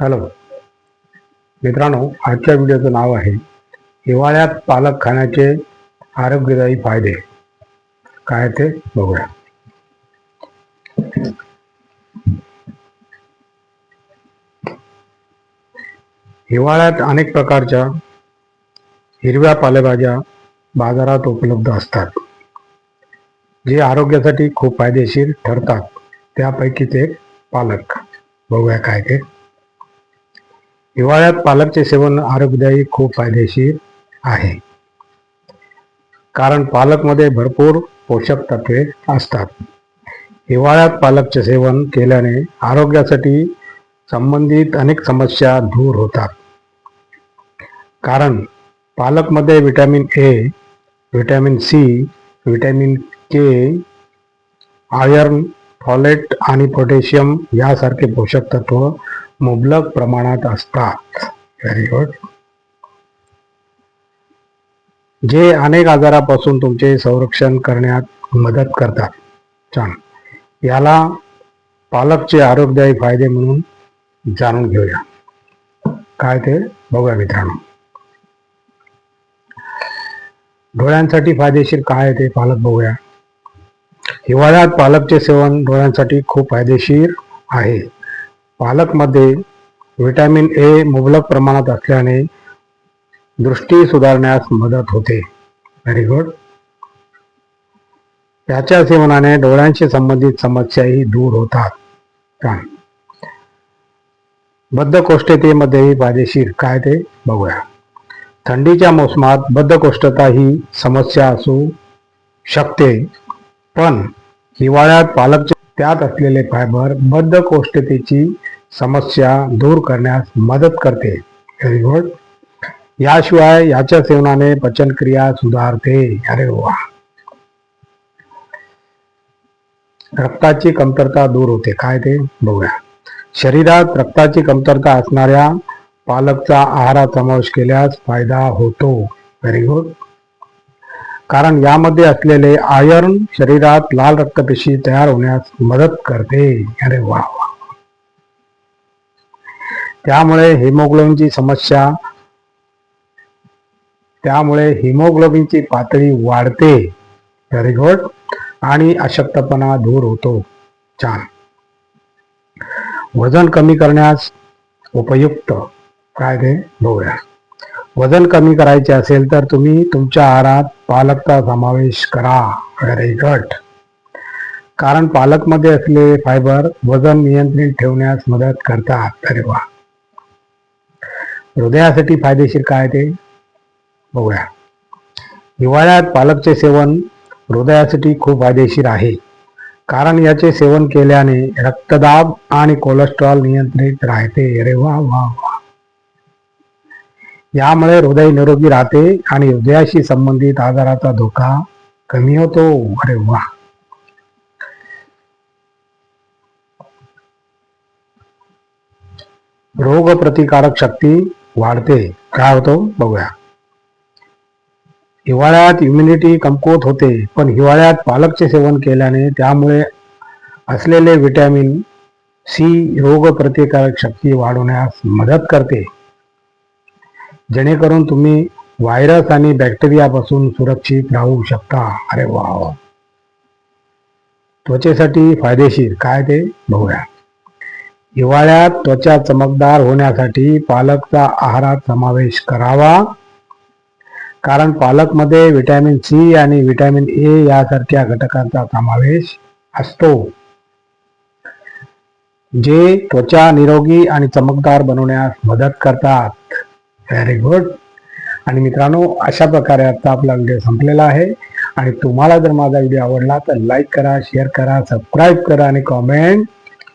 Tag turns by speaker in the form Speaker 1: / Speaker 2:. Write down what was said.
Speaker 1: Hello. मित्रांनो आजच्या व्हिडिओचं नाव आहे हिवाळ्यात पालक खाण्याचे आरोग्यदायी फायदे. काय ते बघूया. हिवाळ्यात अनेक प्रकारच्या हिरव्या पालेभाज्या बाजारात उपलब्ध असतात जे आरोग्यासाठी खूप फायदेशीर ठरतात. त्यापैकीच एक पालक. बघूया काय ते. हिवाळ्यात पालकचे सेवन आरोग्यदायी खूप फायदेशीर आहे. कारण पालकमध्ये भरपूर पोषक तत्वे असतात. हिवाळ्यात पालकचे सेवन केल्याने आरोग्यासाठी संबंधित अनेक समस्या दूर होतात. कारण पालकमध्ये vitamin A vitamin C vitamin K iron folate आणि पोटॅशियम यासारखे पोषक तत्व मुबलक प्रमाणात असतात. व्हेरी गुड जे अनेक आजारापासून तुमचे संरक्षण करण्यात मदत करतात. छान. याला पालकचे आरोग्यदायी फायदे म्हणून जाणून घेऊया. काय ते? बघूया मित्रांनो. डोळ्यांसाठी फायदेशीर काय आहे ते पालक बघूया. हिवाळ्यात पालकचे सेवन डोळ्यांसाठी खूप फायदेशीर आहे. पालकमध्ये व्हिटॅमिन ए मुबलक प्रमाणात असल्याने दृष्टी सुधारण्यास मदत होते. व्हेरी गुड याच्या सेवनाने डोळ्यांशी संबंधित समस्याही दूर होतात. छान बद्धकोष्ठतेमध्येही फायदेशीर काय ते? बघूया. थंडीच्या मोसमात बद्धकोष्ठता ही समस्या असू शकते पण हिवाळ्यात पालकचे त्यात असलेले फायबर बद्धकोष्ठतेची समस्या दूर करण्यास मदत करते. व्हेरी गुड याशिवाय याच्या सेवनाने पचनक्रिया सुधारते. अरे वा. रक्ताची कमतरता दूर होते. काय ते? बघूया. शरीरात रक्ताची कमतरता असणाऱ्या पालकचा आहारात समावेश केल्यास फायदा होतो. व्हेरी गुड कारण यामध्ये असलेले आयर्न शरीरात लाल रक्तपेशी तयार होण्यास मदत करते. अरे वा वा. त्यामुळे हिमोग्लोबिनची समस्या त्यामुळे हिमोग्लोबिनची पातळी वाढते. व्हेरी गुड आणि अशक्तपणा दूर होतो. छान. वजन कमी करण्यास उपयुक्त काय ते बघूया वजन कमी करायचे असेल तर तुम्ही तुमच्या आहारात पालकचा समावेश करा. व्हेरी गुड कारण पालकमध्ये असलेले फायबर वजन नियंत्रित ठेवण्यास मदत करतात. अरे वा. हृदयासाठी फायदेशीर काय ते बघूया. हिवाळ्यात पालकचे सेवन हृदयासाठी खूप फायदेशीर आहे. कारण याचे सेवन केल्याने रक्तदाब आणि कोलेस्ट्रॉल नियंत्रित राहते. अरे वा वा वा. यामुळे हृदय निरोगी राहते आणि हृदयाशी संबंधित आजाराचा धोका कमी होतो. अरे वा. रोग प्रतिकारक शक्ती वाढते. काय होतो? बघूया. हिवाळ्यात इम्युनिटी कमकुवत होते पण हिवाळ्यात पालकचे सेवन केल्याने त्यामुळे असलेले व्हिटॅमिन सी रोगप्रतिकारक शक्ती वाढवण्यास मदत करते. जेणेकरून तुम्ही व्हायरस आणि बॅक्टेरियापासून सुरक्षित राहू शकता. अरे वा वा. त्वचेसाठी फायदेशीर. काय ते? बघूया. हिवाळ्यात त्वचा चमकदार होण्यासाठी पालकचा आहारात समावेश करावा. कारण पालकमध्ये व्हिटॅमिन सी आणि व्हिटॅमिन ए यासारख्या घटकांचा समावेश असतो. जे त्वचा निरोगी आणि चमकदार बनवण्यास मदत करतात. व्हेरी गुड आणि मित्रांनो अशा प्रकारे आता आपला व्हिडिओ संपलेला आहे. आणि तुम्हाला जर माझा व्हिडिओ आवडला तर लाईक करा शेअर करा सबस्क्राईब करा आणि कॉमेंट